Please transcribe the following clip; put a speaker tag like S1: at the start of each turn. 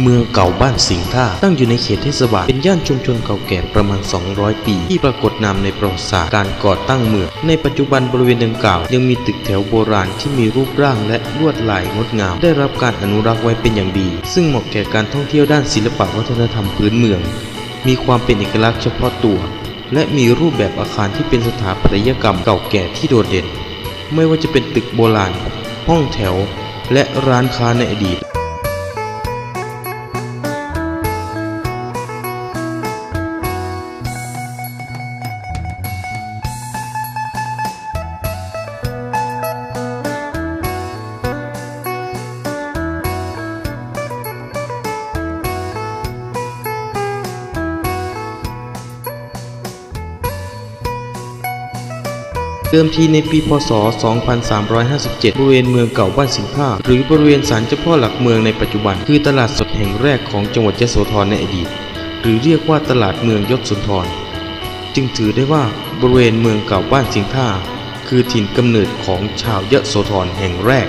S1: เมืองเก่าบ้านสิงห์ท่าตั้งอยู่ในเขตเทศบาลเป็นย่านชุมชนเก่าแก่ประมาณ 200 ปี ที่ปรากฏนามในประวัติศาสตร์การก่อตั้งเมือง ในปัจจุบันบริเวณดังกล่าว ยังมีตึกแถวโบราณที่มีรูปร่างและลวดลายงดงาม ได้รับการอนุรักษ์ไว้เป็นอย่างดี ซึ่งเหมาะแก่การท่องเที่ยวด้านศิลปวัฒนธรรมพื้นเมือง มีความเป็นเอกลักษณ์เฉพาะตัว และมีรูปแบบอาคารที่เป็นสถาปัตยกรรมเก่าแก่ที่โดดเด่น ไม่ว่าจะเป็นตึกโบราณ ห้องแถว และร้านค้าในอดีต เดิมทีในปีพศ 2357 บริเวณเมืองเก่าบ้านสิงห์ผ้าหรือบริเวณศาลเจ้าพ่อหลักเมืองในปัจจุบัน คือตลาดสดแห่งแรกของจังหวัดยโสธรในอดีต หรือเรียกว่าตลาดเมืองยศสุนทร จึงถือได้ว่าบริเวณเมืองเก่าบ้านสิงห์ผ้าคือถิ่นกำเนิดของชาวยโสธรแห่งแรก